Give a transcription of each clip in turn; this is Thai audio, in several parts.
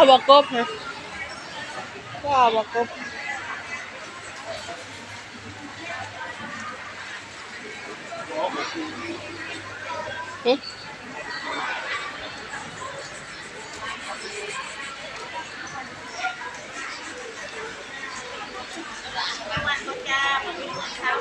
เอาบอกกบฮะก็เอาบอกกบหึมันก็จ้ามันมีเงินข้าว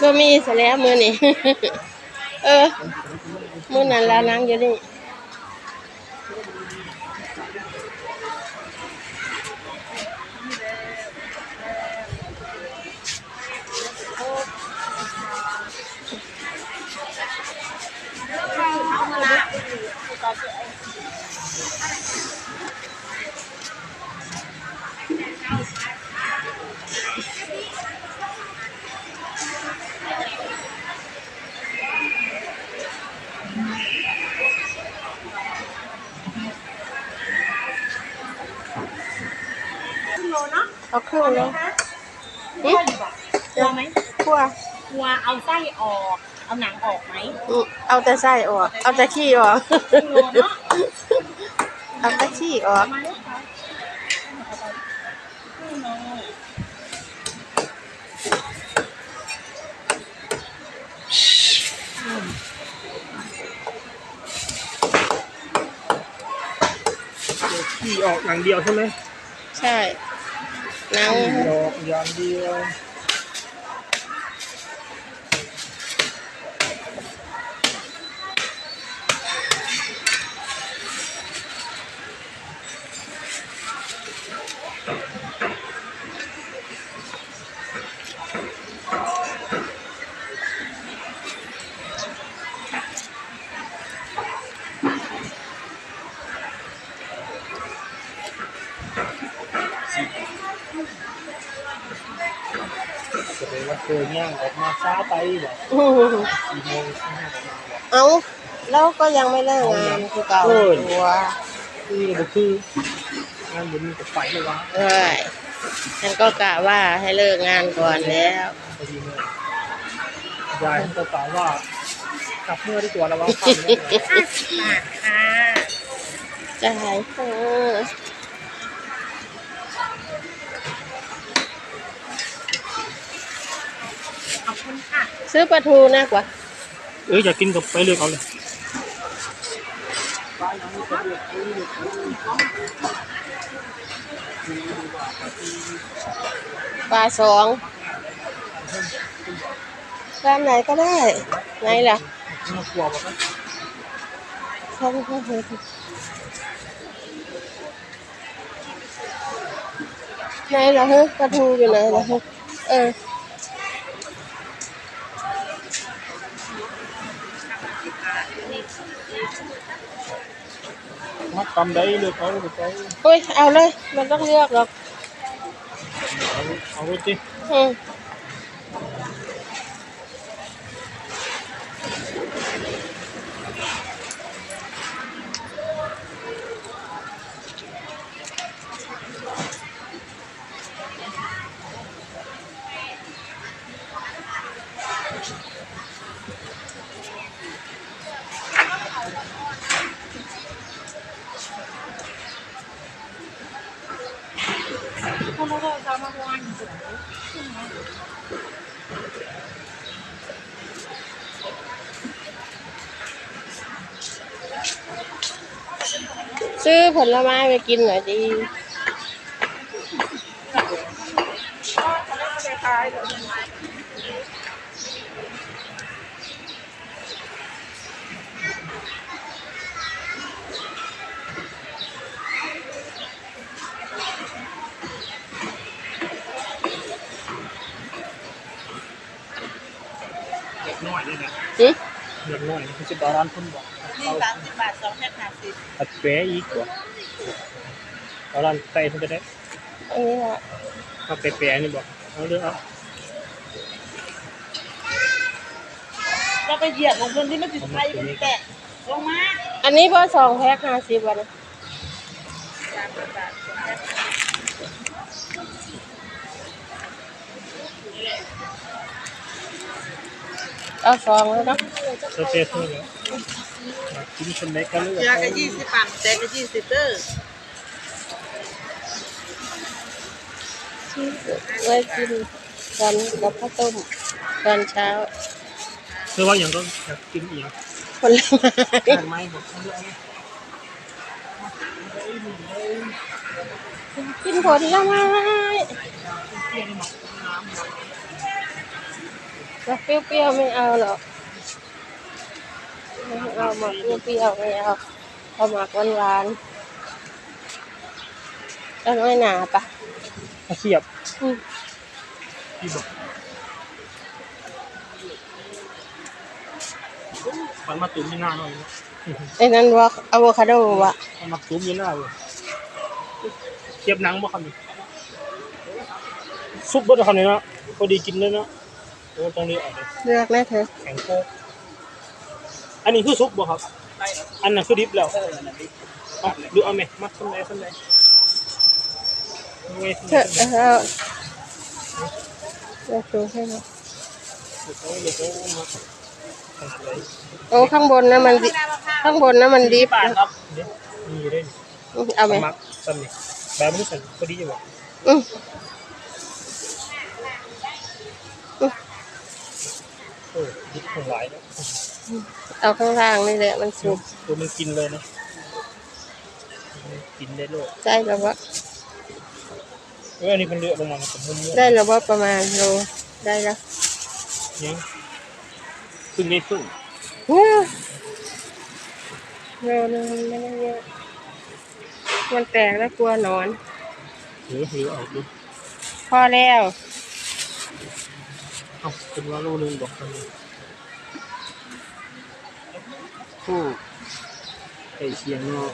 บ่มีซะแล้วมือนี่เออ มือนั้นแล้วนั่งอยู่นี่ เอาครึ่งเนาะกลัวอยู่ปะกลัวไหมคั่วกลัวเอาไส้ออก เอาหนังออกไหมอืมเอาแต่ไส้ออก เอาแต่ขี้ออกครึ่งโลเนาะเอาแต่ขี้ออกมาลูกค้าครึ่งโลขี่ออกอย่างเดียวใช่ไหมใช่ นั่ เดียวจะเป็นว่าเคยย่างออกมาช้าไปแบบอื้อหือสี่โมงใช่ไหมเอาแล้วก็ยังไม่เลิกงานคือเก่าตัวคือระบบคืองานบนกับไฟเลยวะเอ้ยฉันก็กะว่าให้เลิกงานก่อนแล้วพอดีเลยยายเขากล่าวว่ากลับเมื่อที่ตัวแล้วว่าขับเนี่ยบาทค่ะจ่ายเออ ขอบ คุณค่ะซื้อปลาทูนะกว่า เอออยากกินกับไปเลือกเอาเลยปลาสองตามไหนก็ได้ไหนล่ะน่ากลัวปะครับช่องพ่อเฮ้ยไหนล่ะเฮ้ยปลาทูอยู่ไหนล่ะเฮ้ยเออ มัดตำได้เลือกเอาเลือกเอา เฮ้ย เอาเลย มันต้องเลือกหรอก เอาเอาไว้จิ อืม คุณเราจะมาวัน ซื้อผลไม้ไปกินหน่อยดีเล็กน้อยเลยนะหึเล็กน้อยมันจะบาร้านคนบอก นี่เอาสามสิบบาทสองแพ็คห้าสิบตัดแปะอีกกว่าเอาร้านไก่มันจะได้อันนี้ละเอาแปะๆนี่บอกเอาเลือกเอาเราไปเหยียบของคนที่ไม่ติดไฟมันแตะลงมาอันนี้พอสองแพ็คห้าสิบวันสามสิบบาทแค่เอาซองแล้วเนาะสเตทนี่มา กินคนเล็กกันเลยเจือก็ยี่สิบบาทแต่ก็ยี่สิบเด้อไว้กินกันกับข้าวต้มตอนเช้าคือว่าอย่างก็อยากกินอีกผลไม้ทานไหมบอกเขาด้วยกินผลไม้จะเปรี้ยวๆไม่เอาหรอกไม่ เอาหมักเปรี้ยวๆไม่เอาเอาหมักหวานๆแล้น้อยหนาปะมาเขียบอืมพี่บอกมันมาตุ้มที่หน้าหน่อยนะไอ้นั้นว่าอะโวคาโดวะมันมาตุ้มที่หน้าเลยเขียบหนังบ่คำนี้ซุปบ่ได้คำนี้นะพอดีกินเลยนะโอ้ตรงนี้เออกเลยเลือกนะเธอแข็งโป๊ก อันนี้คือซุปบ่ครับ อันนั้นคือดิบแล้วอะดูเอาไหมมัดสำไรสำไรเว้ยเธอเอาเลือกดูให้หน่อยเดี๋ยวเขาเดี๋ยวเขามาทำอะไรโอ้ข้างบนนะมันดิข้างบนนะมันดิบบาทนะครับเดี๋ยวมีอยู่ด้วยอืมเอาไหมมักสำนี่แบบนี้สั่นพอดีอยู่บ่อืมโอ้ดิบของหลายนะ เอาข้างล่างนี่แหละมันสุกตัวมันกินเลยนะกินได้เลยได้แล้วว่าเอออันนี้เป็นเลือดลงมาผมมุมเนี่ยได้แล้วว่าประมาณโลได้แล้วยังครึ่งได้ครึ่งว้าวโลนึงมันไม่ได้เยอะมันแตกแล้วกลัวหนอนหรือหรือเอาดูพอแล้วเอาเป็นว่าโลนึงบอกกันเลย โอ้ไอเชียงเนาะ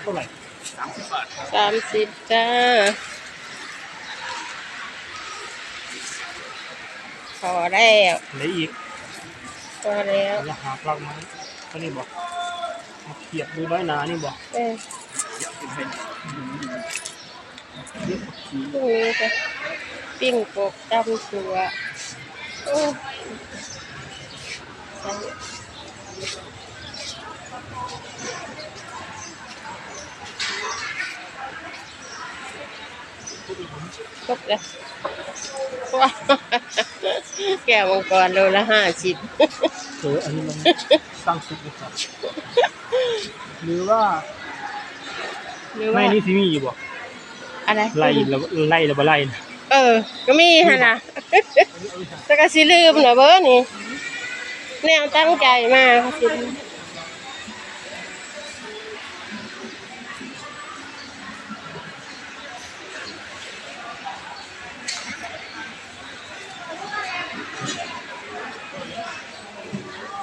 เท่าไหร่สามสิบจ้าพอแล้วไหนอีกพอแล้วราคาปลักไม้ก็นี่บอกมาเขียบดูน้อยหนานี่บอกเอ้ยพรุ่งนี้จะปิ้งกบตำสัวโอ้ใส่ ครบแล้วว้าวแก้วมังกรโลละห้าสิบเอออันนี้มันสร้างซุปนะครับหรือว่าหรือไม่ว่านี่สิมีอยู่บ่อะไรไล่แล้วไล่แล้วบ่ไล่นะเออ ก็มีฮะนะ แต่ก็สิลืมนะเบอร์นี่แนวตั้งใจมากสิลืม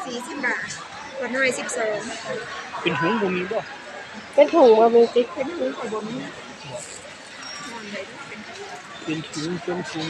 สี่สิบบาทกว่าน้อยสิบสองเป็นถุงบ่มีบ่เป็นถุงบะหมี่ติ๊กเป็นหมูของบ่มีเป็นถุงเป็นถุง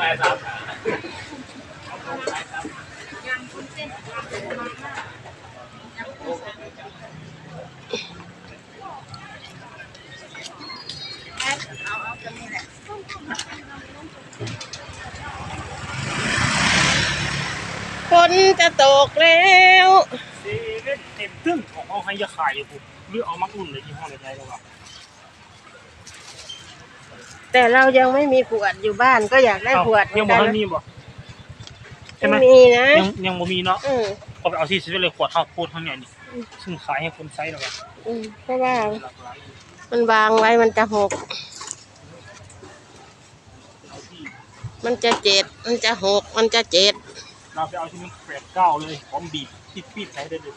ไงสามขฝนจะตกแล้วซีเล็กเต็มตึ้งของเอาให้ยาขายอยู่ผมหรือเอามักอุ่นเลยที่ห้องในใจหรือเปล่า แต่เรายังไม่มีขวดอยู่บ้านก็อยากได้ขวดเหมืยัองนบ่กันทันมีบ่ใช่ไหมไม่มีนะยังยังบ่มีเนาะอืมก็ไปเอาที่ซื้อเลยขวดทอดพูดทั้งใหญ่นี่ซึ่งขายให้คนใช้แล้วก็อืมเพราะว่าหลากหลายมันวางไว้มันจะหกเอาที่มันจะเจ็ดมันจะหกมันจะเจ็ดเราไปเอาที่มันแปดเก้าเลยพร้อมบีบปิดปิดใช้ได้เลย